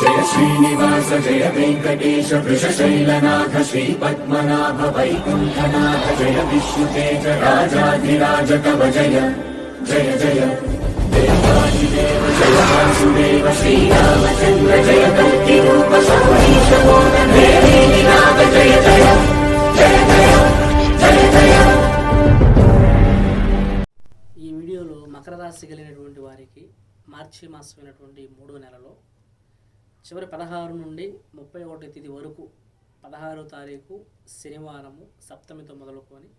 జయ శ్రీనివాస జయ వెంకటేశ వృషశైలనాథ శ్రీ పద్మనాభ వైకుంఠనాథ జయ విష్ణుతేజ రాజాధిరాజ కవ జయ జయ జయ. దేవాదిదేవ జయ వాసుదేవ శ్రీరామచంద్ర జయ కల్కి రూప సౌరీశ నాథ జయ జయ జయ జయ జయ జయ. ఈ వీడియోలో మకర రాశి కలిగినటువంటి వారికి మార్చి మాసమైనటువంటి మూడో నెలలో చివరి పదహారు నుండి ముప్పై ఒకటి తేదీ వరకు పదహారో తారీఖు శనివారము సప్తమితో మొదలుకొని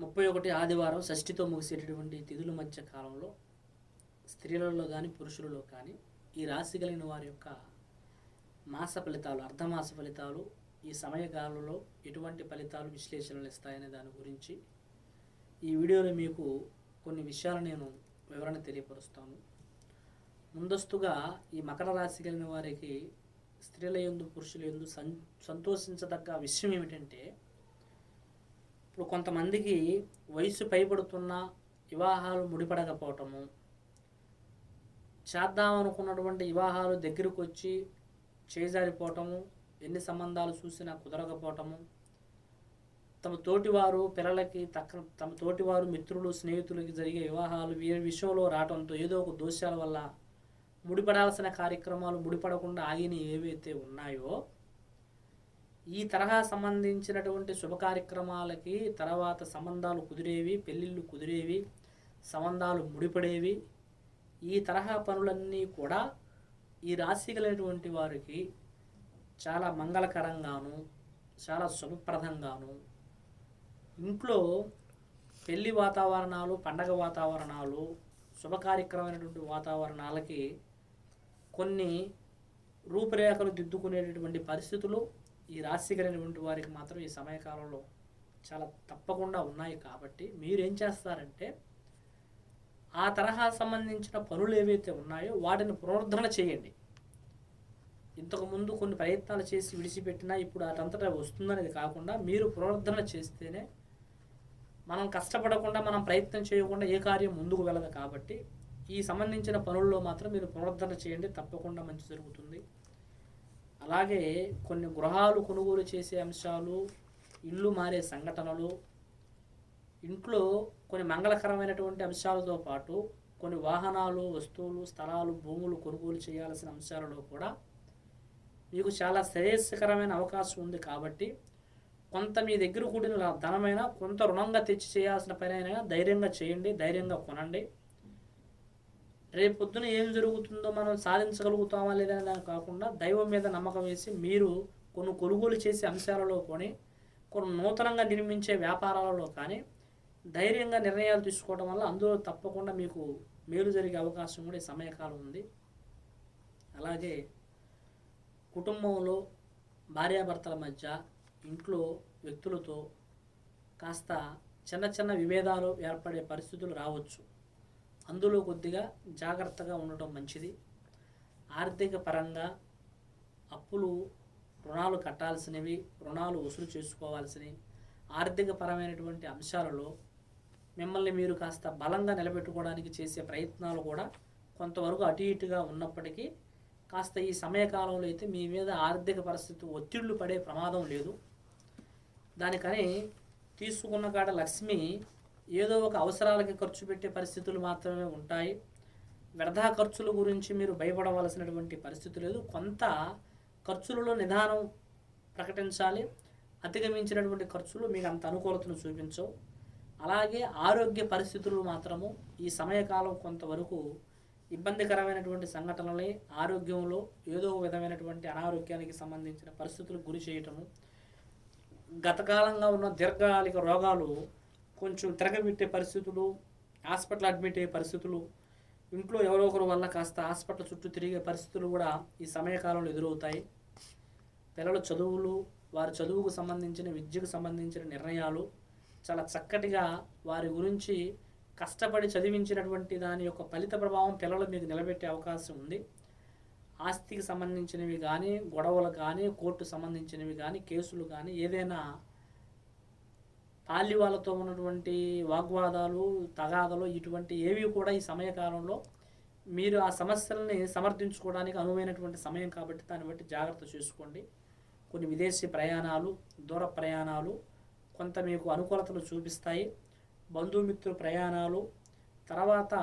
ముప్పై ఒకటి ఆదివారం షష్ఠితో ముగిసేటటువంటి తిథుల మధ్య కాలంలో స్త్రీలలో కానీ పురుషులలో కానీ ఈ రాశి కలిగిన వారి యొక్క మాస ఫలితాలు అర్ధమాస ఫలితాలు ఈ సమయకాలంలో ఎటువంటి ఫలితాలు విశ్లేషణలు ఇస్తాయనే దాని గురించి ఈ వీడియోలో మీకు కొన్ని విషయాలు నేను వివరణ తెలియపరుస్తాను. ముందస్తుగా ఈ మకర రాశి కలిగిన వారికి స్త్రీల ఎందు పురుషుల ఎందు సం సంతోషించదగ్గ విషయం ఏమిటంటే ఇప్పుడు కొంతమందికి వయసు పైబడుతున్న వివాహాలు ముడిపడకపోవటము చేద్దాం అనుకున్నటువంటి వివాహాలు దగ్గరకు వచ్చి చేజారిపోవటము ఎన్ని సంబంధాలు చూసినా కుదరకపోవటము తమ తోటివారు పిల్లలకి తక్క తమ తోటివారు మిత్రులు స్నేహితులకి జరిగే వివాహాలు వీరి విషయంలో రావడంతో ఏదో ఒక దోషాల వల్ల ముడిపడాల్సిన కార్యక్రమాలు ముడిపడకుండా ఆగిన ఏవైతే ఉన్నాయో ఈ తరహా సంబంధించినటువంటి శుభ కార్యక్రమాలకి తర్వాత సంబంధాలు కుదిరేవి పెళ్ళిళ్ళు కుదిరేవి సంబంధాలు ముడిపడేవి ఈ తరహా పనులన్నీ కూడా ఈ రాశి కలిగినటువంటి వారికి చాలా మంగళకరంగాను చాలా శుభప్రదంగాను ఇంట్లో పెళ్ళి వాతావరణాలు పండగ వాతావరణాలు శుభకార్యక్రమైనటువంటి వాతావరణాలకి కొన్ని రూపురేఖలు దిద్దుకునేటటువంటి పరిస్థితులు ఈ రాశి కలిగినటువంటి వారికి మాత్రం ఈ సమయకాలంలో చాలా తప్పకుండా ఉన్నాయి కాబట్టి మీరు ఏం చేస్తారంటే ఆ తరహా సంబంధించిన పనులు ఏవైతే ఉన్నాయో వాటిని పునరుద్ధరణ చేయండి. ఇంతకుముందు కొన్ని ప్రయత్నాలు చేసి విడిచిపెట్టినా ఇప్పుడు అదంతటా వస్తుందనేది కాకుండా మీరు పునరుద్ధరణ చేస్తేనే మనం కష్టపడకుండా మనం ప్రయత్నం చేయకుండా ఏ కార్యం ముందుకు వెళ్ళదు కాబట్టి ఈ సంబంధించిన పనుల్లో మాత్రం మీరు పునరుద్ధరణ చేయండి తప్పకుండా మంచి జరుగుతుంది. అలాగే కొన్ని గృహాలు కొనుగోలు చేసే అంశాలు ఇల్లు మారే సంఘటనలు ఇంట్లో కొన్ని మంగళకరమైనటువంటి అంశాలతో పాటు కొన్ని వాహనాలు వస్తువులు స్థలాలు భూములు కొనుగోలు చేయాల్సిన అంశాలలో కూడా మీకు చాలా శ్రేయస్కరమైన అవకాశం ఉంది కాబట్టి కొంత మీ దగ్గర కూడిన ధనమైన కొంత రుణంగా తెచ్చి చేయాల్సిన పని అయినా ధైర్యంగా చేయండి ధైర్యంగా కొనండి. రేపు పొద్దున ఏం జరుగుతుందో మనం సాధించగలుగుతామా లేదా అని కాకుండా దైవం మీద నమ్మకం వేసి మీరు కొన్ని కొనుగోలు చేసే అంశాలలో కొని కొన్ని నూతనంగా నిర్మించే వ్యాపారాలలో కానీ ధైర్యంగా నిర్ణయాలు తీసుకోవడం వల్ల అందులో తప్పకుండా మీకు మేలు జరిగే అవకాశం కూడా ఈ సమయకాలం ఉంది. అలాగే కుటుంబంలో భార్యాభర్తల మధ్య ఇంట్లో వ్యక్తులతో కాస్త చిన్న చిన్న విభేదాలు ఏర్పడే పరిస్థితులు రావచ్చు. అందులో కొద్దిగా జాగ్రత్తగా ఉండటం మంచిది. ఆర్థిక పరంగా అప్పులు రుణాలు కట్టాల్సినవి రుణాలు వసూలు చేసుకోవాల్సినవి ఆర్థిక పరమైనటువంటి అంశాలలో మిమ్మల్ని మీరు కాస్త బలంగా నిలబెట్టుకోవడానికి చేసే ప్రయత్నాలు కూడా కొంతవరకు అటు ఇటుగా ఉన్నప్పటికీ కాస్త ఈ సమయకాలంలో అయితే మీ మీద ఆర్థిక పరిస్థితి ఒత్తిళ్ళు పడే ప్రమాదం లేదు. దానికని తీసుకున్న కాడ లక్ష్మి ఏదో ఒక అవసరాలకి ఖర్చు పెట్టే పరిస్థితులు మాత్రమే ఉంటాయి. వ్యర్థా ఖర్చుల గురించి మీరు భయపడవలసినటువంటి పరిస్థితి లేదు. కొంత ఖర్చులలో నిదానం ప్రకటించాలి. అధిగమించినటువంటి ఖర్చులు మీకు అంత అనుకూలతను చూపించవు. అలాగే ఆరోగ్య పరిస్థితులు మాత్రము ఈ సమయకాలం కొంతవరకు ఇబ్బందికరమైనటువంటి సంఘటనలే. ఆరోగ్యంలో ఏదో విధమైనటువంటి అనారోగ్యానికి సంబంధించిన పరిస్థితులకు గురి చేయటము. గతకాలంగా ఉన్న దీర్ఘకాలిక రోగాలు కొంచెం తిరగబెట్టే పరిస్థితులు హాస్పిటల్ అడ్మిట్ అయ్యే పరిస్థితులు ఇంట్లో ఎవరో ఒకరు వల్ల కాస్త హాస్పిటల్ చుట్టూ తిరిగే పరిస్థితులు కూడా ఈ సమయకాలంలో ఎదురవుతాయి. పిల్లల చదువులు వారి చదువుకు సంబంధించిన విద్యకు సంబంధించిన నిర్ణయాలు చాలా చక్కటిగా వారి గురించి కష్టపడి చదివించినటువంటి దాని యొక్క ఫలిత ప్రభావం పిల్లల మీద నిలబెట్టే అవకాశం ఉంది. ఆస్తికి సంబంధించినవి కానీ గొడవలు కానీ కోర్టు సంబంధించినవి కానీ కేసులు కానీ ఏదైనా పాలి వాళ్ళతో ఉన్నటువంటి వాగ్వాదాలు తగాదలు ఇటువంటి ఏవి కూడా ఈ సమయకాలంలో మీరు ఆ సమస్యల్ని సమర్థించుకోవడానికి అనువైనటువంటి సమయం కాబట్టి దాన్ని బట్టి జాగ్రత్త చేసుకోండి. కొన్ని విదేశీ ప్రయాణాలు దూర ప్రయాణాలు కొంత మీకు అనుకూలతలు చూపిస్తాయి. బంధుమిత్రుల ప్రయాణాలు తర్వాత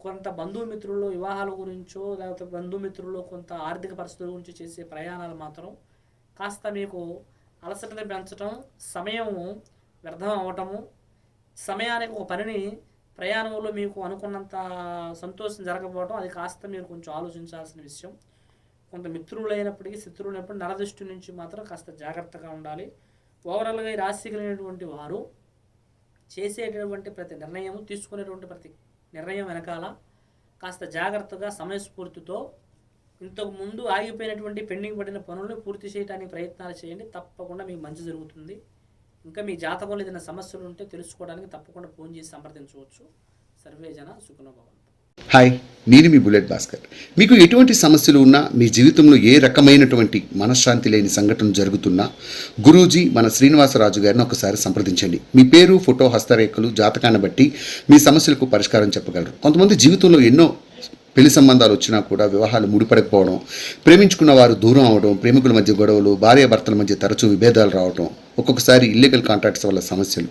కొంత బంధుమిత్రులు వివాహాల గురించో లేకపోతే బంధుమిత్రుల్లో కొంత ఆర్థిక పరిస్థితుల గురించి చేసే ప్రయాణాలు మాత్రం కాస్త మీకు అలసటని పెంచడం సమయం వ్యర్థం అవ్వటము సమయానికి ఒక పనిని ప్రయాణంలో మీకు అనుకున్నంత సంతోషం జరగకపోవడం అది కాస్త మీరు కొంచెం ఆలోచించాల్సిన విషయం. కొంత మిత్రులు అయినప్పటికీ శత్రువులు అయినప్పుడు నరదృష్టి నుంచి మాత్రం కాస్త జాగ్రత్తగా ఉండాలి. ఓవరాల్గా ఈ రాశి కలిగినటువంటి వారు చేసేటటువంటి ప్రతి నిర్ణయం తీసుకునేటువంటి ప్రతి నిర్ణయం వెనకాల కాస్త జాగ్రత్తగా సమయస్ఫూర్తితో ఇంతకు ముందు ఆగిపోయినటువంటి పెండింగ్ పడిన పనులను పూర్తి చేయడానికి ప్రయత్నాలు చేయండి. తప్పకుండా మీకు మంచి జరుగుతుంది. ఇంకా మీ జాతకంలో ఏదైనా సమస్యలు ఉంటే తెలుసుకోవడానికి తప్పకుండా ఫోన్ చేసి సంప్రదించవచ్చు. సర్వే జన హాయ్ నేను మీ బుల్లెట్ భాస్కర్. మీకు ఎటువంటి సమస్యలు ఉన్నా మీ జీవితంలో ఏ రకమైనటువంటి మనశ్శాంతి లేని సంఘటన జరుగుతున్నా గురూజీ మన శ్రీనివాసరాజు గారిని ఒకసారి సంప్రదించండి. మీ పేరు ఫోటో హస్తరేఖలు జాతకాన్ని బట్టి మీ సమస్యలకు పరిష్కారం చెప్పగలరు. కొంతమంది జీవితంలో ఎన్నో పెళ్ళి సంబంధాలు వచ్చినా కూడా వివాహాలు ముడిపడకపోవడం ప్రేమించుకున్న వారు దూరం అవడం ప్రేమికుల మధ్య గొడవలు భార్యాభర్తల మధ్య తరచూ విభేదాలు రావడం ఒక్కొక్కసారి ఇల్లీగల్ కాంట్రాక్ట్స్ వల్ల సమస్యలు.